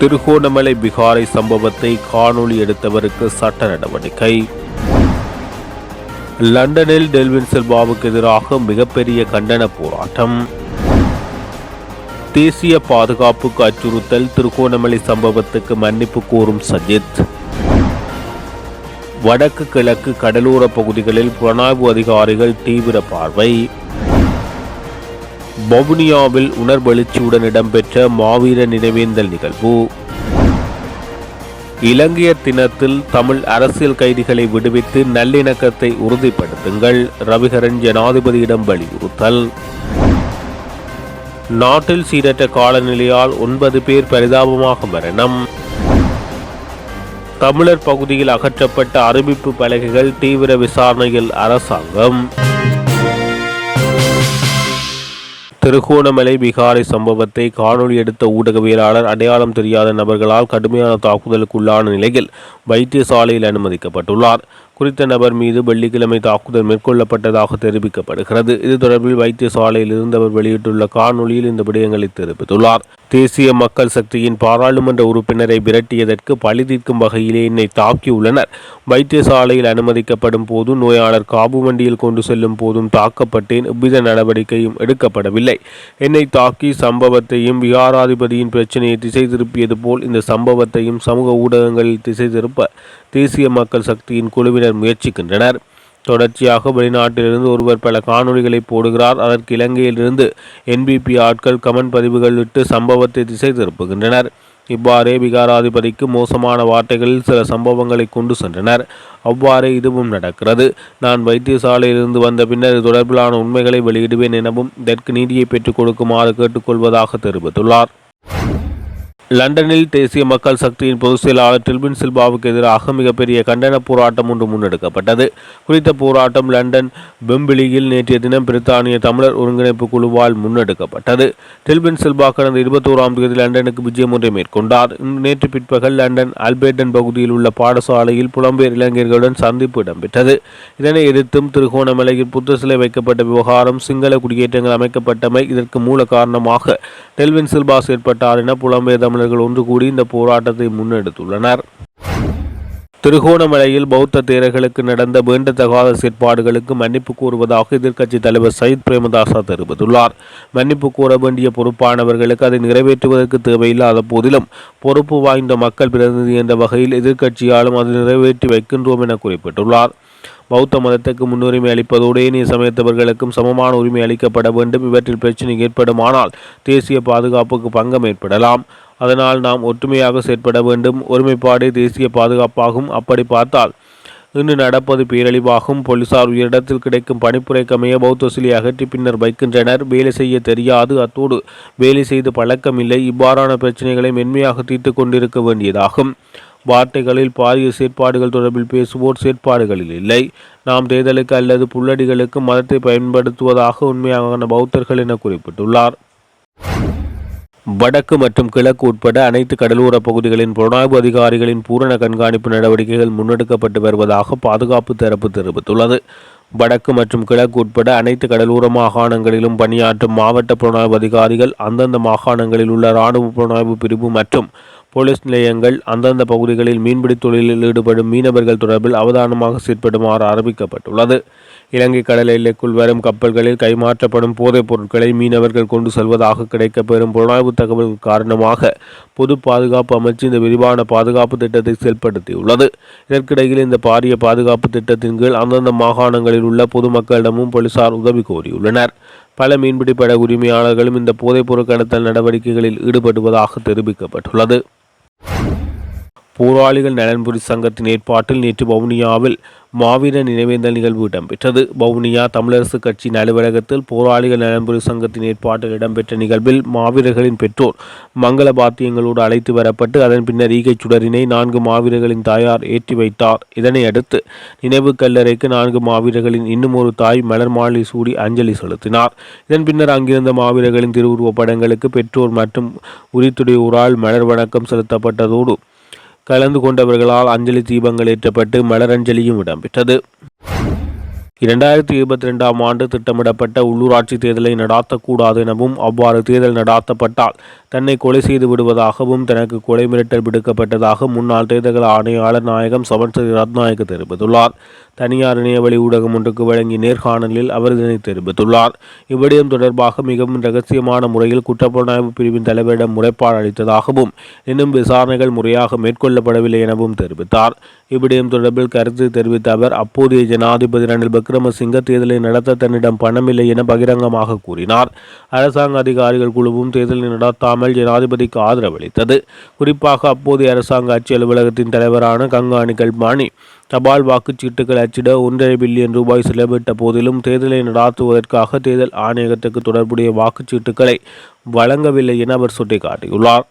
திருகோணமலை பிகாரை சம்பவத்தை காணொளி எடுத்தவருக்கு சட்ட நடவடிக்கை. லண்டனில் டெல்வின் செல்வாவுக்கு எதிராக மிகப்பெரிய கண்டன போராட்டம். தேசிய பாதுகாப்புக்கு அச்சுறுத்தல் திருகோணமலை சம்பவத்துக்கு மன்னிப்பு கோரும் சஜித். வடக்கு கிழக்கு கடலோர பகுதிகளில் புலனாய்வு அதிகாரிகள் தீவிர பார்வை. வவுனியாவில் உணர்வெழுச்சியுடன் இடம்பெற்ற மாவீர நினைவேந்தல் நிகழ்வு. இலங்கையர் தினத்தில் தமிழ் அரசியல் கைதிகளை விடுவித்து நல்லிணக்கத்தை உறுதிப்படுத்துங்கள் ரவிகரன் ஜனாதிபதியிடம் வலியுறுத்தல். நாட்டில் சீரற்ற காலநிலையால் ஒன்பது பேர் பரிதாபமாக மரணம். தமிழர் பகுதியில் அகற்றப்பட்ட அறிவிப்பு பலகைகள் தீவிர விசாரணையில் அரசாங்கம். திருகோணமலை பிகாரை சம்பவத்தை காணொளி எடுத்த ஊடகவியலாளர் அடையாளம் தெரியாத நபர்களால் கடுமையான தாக்குதலுக்குள்ளான நிலையில் வைத்தியசாலையில் அனுமதிக்கப்பட்டுள்ளார். குறித்த நபர் மீது வெள்ளிக்கிழமை தாக்குதல் மேற்கொள்ளப்பட்டதாக தெரிவிக்கப்படுகிறது. இது தொடர்பில் வைத்தியசாலையில் இருந்தவர் வெளியிட்டுள்ள காணொளியில் இந்த விடயங்களை தெரிவித்துள்ளார். தேசிய மக்கள் சக்தியின் பாராளுமன்ற உறுப்பினரை விரட்டியதற்கு பழி தீர்க்கும் வகையிலே என்னை தாக்கியுள்ளனர். வைத்தியசாலையில் அனுமதிக்கப்படும் போது நோயாளர் காபு வண்டியில் கொண்டு செல்லும் போதும் தாக்கப்பட்டேன். எவ்வித நடவடிக்கையும் எடுக்கப்படவில்லை. என்னை தாக்கி சம்பவத்தையும் விகாராதிபதியின் பிரச்சனையை திசை திருப்பியது போல் இந்த சம்பவத்தையும் சமூக ஊடகங்களில் திசை திருப்ப தேசிய மக்கள் சக்தியின் குழுவினர் முயற்சிக்கின்றனர். தொடர்ச்சியாக வெளிநாட்டிலிருந்து ஒருவர் பல காணொலிகளை போடுகிறார். அதற்கு இலங்கையிலிருந்து என்பிபி ஆட்கள் கமெண்ட் பதிவுகள் விட்டு சம்பவத்தை திசை திருப்புகின்றனர். இவ்வாறே விகாராதிபதிக்கு மோசமான வார்த்தைகளில் சில சம்பவங்களை கொண்டு சென்றனர். அவ்வாறே இதுவும் நடக்கிறது. நான் வைத்தியசாலையிலிருந்து வந்த பின்னர் இது தொடர்பிலான உண்மைகளை வெளியிடுவேன் எனவும் இதற்கு நீதியை பெற்றுக் கொடுக்குமாறு கேட்டுக்கொள்வதாக தெரிவித்துள்ளார். லண்டனில் தேசிய மக்கள் சக்தியின் பொதுச் செயலாளர் டில்பின் சில்பாவுக்கு எதிராக மிகப்பெரிய கண்டன போராட்டம் ஒன்று முன்னெடுக்கப்பட்டது. குறித்த போராட்டம் லண்டன் பெம்பிளியில் நேற்றைய தினம் பிரித்தானிய தமிழர் ஒருங்கிணைப்பு குழுவால் முன்னெடுக்கப்பட்டது. டில்பின் சில்பா கடந்த இருபத்தோராம் தேதி லண்டனுக்கு விஜயம் ஒன்றை மேற்கொண்டார். நேற்று பிற்பகல் லண்டன் அல்பேட்டன் பகுதியில் உள்ள பாடசாலையில் புலம்பெயர் இளைஞர்களுடன் சந்திப்பு இடம்பெற்றது. இதனை எதிர்த்தும் திருகோணமலையில் புத்த சிலை வைக்கப்பட்ட விவகாரம் சிங்கள குடியேற்றங்கள் அமைக்கப்பட்டமை இதற்கு மூல காரணமாக டெல்வின் சில்பா செயற்பட்டார் என புலம்பெயர் தமிழர்கள் ஒன்று கூடி இந்த போராட்டத்தை முன்னெடுத்துள்ளனர். திருகோணமலையில் பௌத்த தேரர்களுக்கு நடந்த வேண்டத்தகாத செயற்பாடுகளுக்கு மன்னிப்பு கூறுவதாக எதிர்க்கட்சி தலைவர் சயித் பிரேமதாசா தெரிவித்துள்ளார். மன்னிப்பு கூற வேண்டிய பொறுப்பானவர்களுக்கு அதை நிறைவேற்றுவதற்கு தேவையில்லாத போதிலும் பொறுப்பு வாய்ந்த மக்கள் பிரதிநிதி என்ற வகையில் எதிர்க்கட்சியாலும் அதை நிறைவேற்றி வைக்கின்றோம் என குறிப்பிட்டுள்ளார். பௌத்த மதத்துக்கு முன்னுரிமை அளிப்பதோடு ஏனைய சமயத்தவர்களுக்கும் சமமான உரிமை அளிக்கப்பட வேண்டும். இவற்றில் பிரச்சினை ஏற்படுமானால் தேசிய பாதுகாப்புக்கு பங்கம் ஏற்படலாம். அதனால் நாம் ஒற்றுமையாக செயற்பட வேண்டும். ஒருமைப்பாடு தேசிய பாதுகாப்பாகும். அப்படி பார்த்தால் இன்று நடப்பது பேரழிவாகும். போலீசார் உயரிடத்தில் கிடைக்கும் பணிப்புரைக்கமைய பௌத்த சிலை அகற்றி பின்னர் வைக்கின்றனர். வேலை செய்ய தெரியாது. அத்தோடு வேலை செய்து பழக்கமில்லை. இவ்வாறான பிரச்சனைகளை மென்மையாக தீர்த்து கொண்டிருக்க வேண்டியதாகும். வார்த்தைகளில் பாரிய செயற்பாடுகள் தொடர்பில் பேசுவோர் செயற்பாடுகளில் இல்லை. நாம் தேர்தலுக்கு அல்லது புல்லடிகளுக்கு மதத்தை பயன்படுத்துவதாக உண்மையான பௌத்தர்கள் என குறிப்பிட்டுள்ளார். வடக்கு மற்றும் கிழக்கு உட்பட அனைத்து கடலோர பகுதிகளின் புலனாய்வு அதிகாரிகளின் பூரண கண்காணிப்பு நடவடிக்கைகள் முன்னெடுக்கப்பட்டு வருவதாக பாதுகாப்பு தரப்பு தெரிவித்துள்ளது. வடக்கு மற்றும் கிழக்கு உட்பட அனைத்து கடலோர மாகாணங்களிலும் பணியாற்றும் மாவட்ட புலனாய்வு அதிகாரிகள் அந்தந்த மாகாணங்களில் உள்ள இராணுவ புலனாய்வு பிரிவு மற்றும் போலீஸ் நிலையங்கள் அந்தந்த பகுதிகளில் மீன்பிடி தொழிலில் ஈடுபடும் மீனவர்கள் தொடர்பில் அவதானமாக செயற்படுமாறு அறிவிக்கப்பட்டுள்ளது. இலங்கை கடல் எல்லைக்குள் வரும் கப்பல்களில் கைமாற்றப்படும் போதைப் பொருட்களை மீனவர்கள் கொண்டு செல்வதாக கிடைக்கப்பெறும் புலனாய்வு தகவல் காரணமாக பொது பாதுகாப்பு அமைச்சு இந்த விரிவான பாதுகாப்பு திட்டத்தை செயல்படுத்தியுள்ளது. இதற்கிடையில் இந்த பாரிய பாதுகாப்பு திட்டத்தின் கீழ் அந்தந்த மாகாணங்களில் உள்ள பொதுமக்களிடமும் போலீசார் உதவி கோரியுள்ளனர். பல மீன்பிடி பட உரிமையாளர்களும் இந்த போதைப்பொருள் கடத்தல் நடவடிக்கைகளில் ஈடுபடுவதாக தெரிவிக்கப்பட்டுள்ளது. போராளிகள் நலன்புரி சங்கத்தின் ஏற்பாட்டில் நேற்று வவுனியாவில் மாவீர நினைவேந்தல் நிகழ்வு இடம்பெற்றது. வவுனியா தமிழரசு கட்சியின் அலுவலகத்தில் போராளிகள் நலன்புரி சங்கத்தின் ஏற்பாட்டில் இடம்பெற்ற நிகழ்வில் மாவீரர்களின் பெற்றோர் மங்கள பாத்தியங்களோடு அழைத்து வரப்பட்டு அதன் பின்னர் ஈகை சுடரினை நான்கு மாவீரர்களின் தாயார் ஏற்றி வைத்தார். இதனை அடுத்து நினைவு கல்லறைக்கு நான்கு மாவீரர்களின் இன்னும் ஒரு தாய் மலர் மாலை சூடி அஞ்சலி செலுத்தினார். இதன் பின்னர் அங்கிருந்த மாவீரர்களின் திருவுருவப் படங்களுக்கு பெற்றோர் மற்றும் உரித்துடையோரால் மலர் வணக்கம் செலுத்தப்பட்டதோடு கலந்து கொண்டவர்களால் அஞ்சலி தீபங்கள் ஏற்றப்பட்டு மலரஞ்சலியும் இடம்பெற்றது. இரண்டாயிரத்தி இருபத்தி ரெண்டாம் ஆண்டு திட்டமிடப்பட்ட உள்ளூராட்சி தேர்தலை நடாத்தக்கூடாது எனவும் அவ்வாறு தேர்தல் நடாத்தப்பட்டால் தன்னை கொலை செய்து விடுவதாகவும் தனக்கு கொலை மிரட்டல் விடுக்கப்பட்டதாக முன்னாள் தேர்தல் ஆணையாளர் நாயகம் சமன்சரி ரத்நாயக்க தெரிவித்துள்ளார். தனியார் இணையவழி ஊடகம் ஒன்றுக்கு வழங்கிய நேர்காணலில் அவர் இதனை தெரிவித்துள்ளார். இவ்விடயம் தொடர்பாக மிகவும் ரகசியமான முறையில் குற்றப்புலனாய்வு பிரிவின் தலைவரிடம் முறைப்பாடு அளித்ததாகவும் இன்னும் விசாரணைகள் முறையாக மேற்கொள்ளப்படவில்லை எனவும் தெரிவித்தார். இவ்விடயம் தொடர்பில் கருத்து தெரிவித்த அவர் அப்போதைய ஜனாதிபதி ரணில் விக்ரமசிங்க தேர்தலை நடத்த தன்னிடம் பணமில்லை என பகிரங்கமாக கூறினார். அரசாங்க அதிகாரிகள் குழுவும் தேர்தலை நடத்தாமல் ஜனாதிபதிக்கு ஆதரவளித்தது குறிப்பாக அப்போதைய அரசாங்க ஆட்சி அலுவலகத்தின் தலைவரான கங்காணி கல்மானி தபால் வாக்குச்சீட்டுகள் அச்சிட ஒன்றரை பில்லியன் ரூபாய் செலவிட்ட போதிலும் தேர்தலை நடாத்துவதற்காக தேர்தல் ஆணையகத்துக்கு தொடர்புடைய வாக்குச்சீட்டுகளை வழங்கவில்லை என அவர் சுட்டிக்காட்டியுள்ளார்.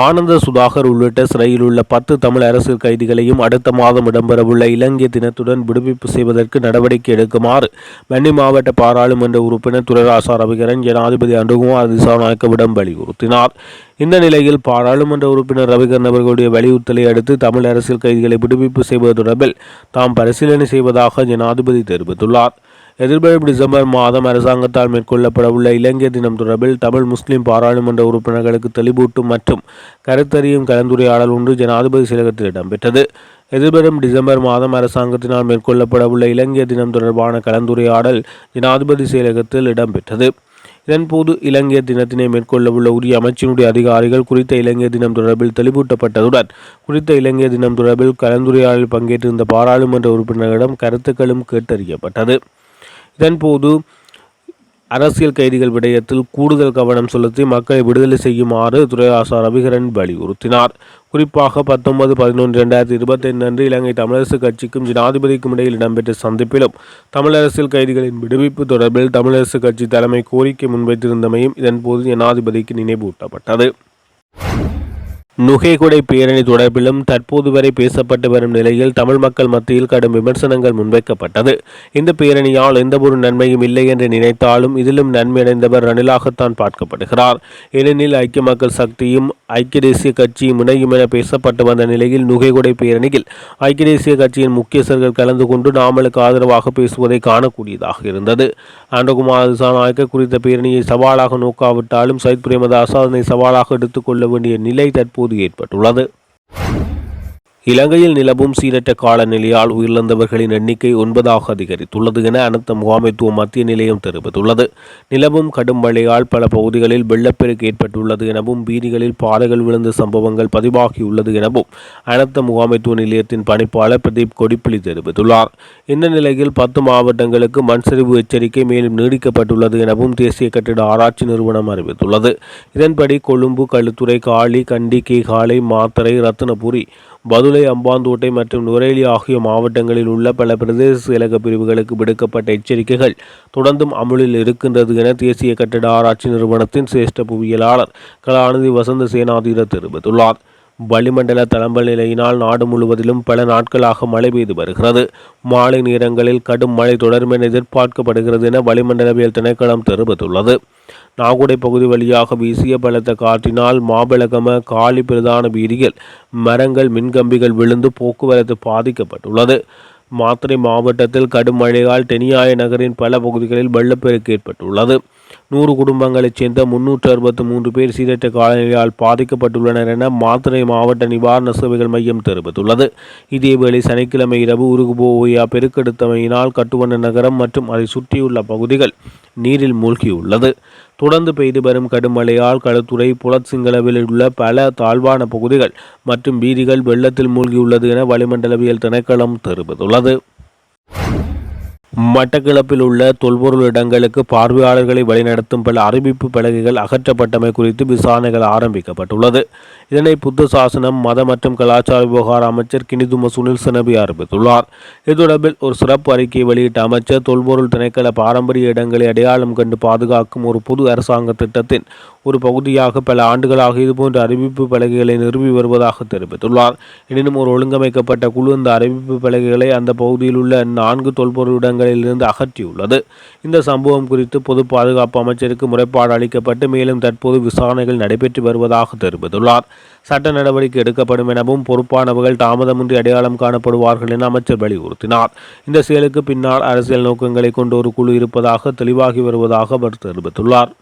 ஆனந்த சுதாகர் உள்ளிட்ட சிறையில் உள்ள பத்து தமிழ் அரசியல் கைதிகளையும் அடுத்த மாதம் இடம்பெறவுள்ள இலங்கை தினத்துடன் விடுவிப்பு செய்வதற்கு நடவடிக்கை எடுக்குமாறு வன்னி மாவட்ட பாராளுமன்ற உறுப்பினர் துறைராசா ரவிகரன் ஜனாதிபதி அனுகுமார் திசாநாயக்கவிடம் வலியுறுத்தினார். இந்த நிலையில் பாராளுமன்ற உறுப்பினர் ரவிகரன் அவர்களுடைய வலியுறுத்தலை அடுத்து தமிழ் அரசியல் கைதிகளை விடுவிப்பு செய்வது தொடர்பில் தாம் பரிசீலனை செய்வதாக ஜனாதிபதி தெரிவித்துள்ளார். எதிர்வரும் டிசம்பர் மாதம் அரசாங்கத்தால் மேற்கொள்ளப்படவுள்ள இலங்கை தினம் தொடர்பில் தமிழ் முஸ்லிம் பாராளுமன்ற உறுப்பினர்களுக்கு தெளிவூட்டும் மற்றும் கருத்தறியும் கலந்துரையாடல் ஒன்று ஜனாதிபதி செயலகத்தில் இடம்பெற்றது. எதிர்வரும் டிசம்பர் மாதம் அரசாங்கத்தினால் மேற்கொள்ளப்படவுள்ள இலங்கை தினம் தொடர்பான கலந்துரையாடல் ஜனாதிபதி செயலகத்தில் இடம்பெற்றது. இதன்போது இலங்கை தினத்தினை மேற்கொள்ளவுள்ள உரிய அமைச்சினுடைய அதிகாரிகள் குறித்த இலங்கை தினம் தொடர்பில் தெளிவூட்டப்பட்டதுடன் குறித்த இலங்கை தினம் தொடர்பில் கலந்துரையாடலில் பங்கேற்றிருந்த பாராளுமன்ற உறுப்பினர்களிடம் கருத்துக்களும் கேட்டறியப்பட்டது. இதன்போது அரசியல் கைதிகள் விடயத்தில் கூடுதல் கவனம் செலுத்தி மக்களை விடுதலை செய்யுமாறு துறை ஆசார் ரவிகரன் வலியுறுத்தினார். குறிப்பாக பத்தொன்பது பதினொன்று இரண்டாயிரத்தி இருபத்தைந்து அன்று இலங்கை தமிழரசு கட்சிக்கும் ஜனாதிபதிக்கும் இடையில் இடம்பெற்ற சந்திப்பிலும் தமிழரசியல் கைதிகளின் விடுவிப்பு தொடர்பில் தமிழரசு கட்சி தலைமை கோரிக்கை முன்வைத்திருந்தமையும் இதன்போது ஜனாதிபதிக்கு நினைவூட்டப்பட்டது. நுகைகுடை பேரணி தொடர்பிலும் தற்போது வரை பேசப்பட்டு வரும் நிலையில் தமிழ் மக்கள் மத்தியில் கடும் விமர்சனங்கள் முன்வைக்கப்பட்டது. இந்த பேரணியால் எந்தவொரு நன்மையும் இல்லை என்று நினைத்தாலும் இதிலும் நன்மையடைந்தவர் ரணிலாகத்தான் பார்க்கப்படுகிறார். ஏனெனில் ஐக்கிய மக்கள் சக்தியும் ஐக்கிய தேசிய கட்சியும் இணையும் என பேசப்பட்டு வந்த நிலையில் நுகைகுடை பேரணியில் ஐக்கிய தேசிய கட்சியின் முக்கியஸ்தர்கள் கலந்து கொண்டு நாமலுக்கு ஆதரவாக பேசுவதை காணக்கூடியதாக இருந்தது. ஆண்டகுமார் திசாநாயக்க குறித்த பேரணியை சவாலாக நோக்காவிட்டாலும் சைத் பிரேமதாசா அதனை சவாலாக எடுத்துக்கொள்ள வேண்டிய நிலை தற்போது தற்போது ஏற்பட்டுள்ளது. இலங்கையில் நிலவும் சீரற்ற காலநிலையால் உயிரிழந்தவர்களின் எண்ணிக்கை ஒன்பதாக அதிகரித்துள்ளது என அனைத்த முகாமைத்துவ மத்திய நிலையம் தெரிவித்துள்ளது. நிலவும் கடும் மழையால் பல பகுதிகளில் வெள்ளப்பெருக்கு ஏற்பட்டுள்ளது எனவும் வீதிகளில் பாறைகள் விழுந்த சம்பவங்கள் பதிவாகியுள்ளது எனவும் அனைத்த முகாமைத்துவ நிலையத்தின் பணிப்பாளர் பிரதீப் கொடிப்பிலி தெரிவித்துள்ளார். இந்த நிலையில் பத்து மாவட்டங்களுக்கு மண் சரிவு எச்சரிக்கை மேலும் நீடிக்கப்பட்டுள்ளது எனவும் தேசிய கட்டிட ஆராய்ச்சி நிறுவனம் அறிவித்துள்ளது. இதன்படி கொழும்பு களுத்துறை காளி கண்டி கேகாலை மாத்தரை ரத்னபுரி பதுளை அம்பாந்தோட்டை மற்றும் நுரேலி ஆகிய மாவட்டங்களில் உள்ள பல பிரதேச செயலக பிரிவுகளுக்கு விடுக்கப்பட்ட எச்சரிக்கைகள் தொடர்ந்தும் அமுலில் இருக்கின்றது என தேசிய கட்டிட ஆராய்ச்சி நிறுவனத்தின் சிரேஷ்ட புவியியலாளர் கலாநிதி வசந்த சேனாதீர தெரிவித்துள்ளார். வளிமண்டல தளம்பல் நிலையினால் நாடு முழுவதிலும் பல நாட்களாக மழை பெய்து வருகிறது. மாலை நேரங்களில் கடும் மழை தொடரும் என எதிர்பார்க்கப்படுகிறது என வளிமண்டலவியல் திணைக்களம் தெரிவித்துள்ளது. நாகுடை பகுதி வழியாக வீசிய பலத்த காற்றினால் மாபிளகம காலி பிரதான வீதியில் மரங்கள் மின்கம்பிகள் விழுந்து போக்குவரத்து பாதிக்கப்பட்டுள்ளது. மாத்திரை மாவட்டத்தில் கடும் மழையால் டெனியாய நகரின் பல பகுதிகளில் வெள்ளப்பெருக்கு ஏற்பட்டுள்ளது. நூறு குடும்பங்களைச் சேர்ந்த முன்னூற்று அறுபத்தி மூன்று பேர் சீரற்ற காலநிலையால் பாதிக்கப்பட்டுள்ளனர் என மாத்திரை மாவட்ட நிவாரண சேவைகள் மையம் தெரிவித்துள்ளது. இதேவேளை சனிக்கிழமை இரவு உருகுபோயா பெருக்கெடுத்தமையினால் கட்டுவன நகரம் மற்றும் அதை சுற்றியுள்ள பகுதிகள் நீரில் மூழ்கியுள்ளது. தொடர்ந்து பெய்து வரும் கடும் மழையால் களுத்துறை புலத்சிங்களவில் உள்ள பல தாழ்வான பகுதிகள் மற்றும் வீதிகள் வெள்ளத்தில் மூழ்கியுள்ளது என வளிமண்டலவியல் திணைக்களம் தெரிவித்துள்ளது. மட்டக்களப்பில் உள்ள தொல்பொருள் இடங்களுக்கு பார்வையாளர்களை வழிநடத்தும் பல அறிவிப்பு பலகைகள் அகற்றப்பட்டமை குறித்து விசாரணைகள் ஆரம்பிக்கப்பட்டுள்ளது. இதனை புத்த சாசனம் மத மற்றும் கலாச்சார விவகார அமைச்சர் கினிதும சுனில் சனபி ஆரம்பித்துள்ளார் இது தொடர்பில் ஒரு சிறப்பு அறிக்கையை வெளியிட்ட அமைச்சர் தொல்பொருள் திணைக்கள பாரம்பரிய இடங்களை அடையாளம் கண்டு பாதுகாக்கும் ஒரு பொது அரசாங்க திட்டத்தின் ஒரு பகுதியாக பல ஆண்டுகளாக இதுபோன்ற அறிவிப்பு பலகைகளை நிறுவி வருவதாக தெரிவித்துள்ளார். எனினும் ஒரு ஒழுங்கமைக்கப்பட்ட குழு இந்த அறிவிப்பு பலகைகளை அந்த பகுதியில் உள்ள நான்கு தொல்பொருள் இடங்களிலிருந்து அகற்றியுள்ளது. இந்த சம்பவம் குறித்து பொது பாதுகாப்பு அமைச்சருக்கு முறைப்பாடு அளிக்கப்பட்டு மேலும் தற்போது விசாரணைகள் நடைபெற்று வருவதாக தெரிவித்துள்ளார். சட்ட நடவடிக்கை எடுக்கப்படும் எனவும் பொறுப்பானவர்கள் தாமதமின்றி அடையாளம் காணப்படுவார்கள் என அமைச்சர் வலியுறுத்தினார். இந்த செயலுக்கு பின்னால் அரசியல் நோக்கங்களை கொண்ட ஒரு குழு இருப்பதாக தெளிவாகி வருவதாக அவர் தெரிவித்துள்ளார்.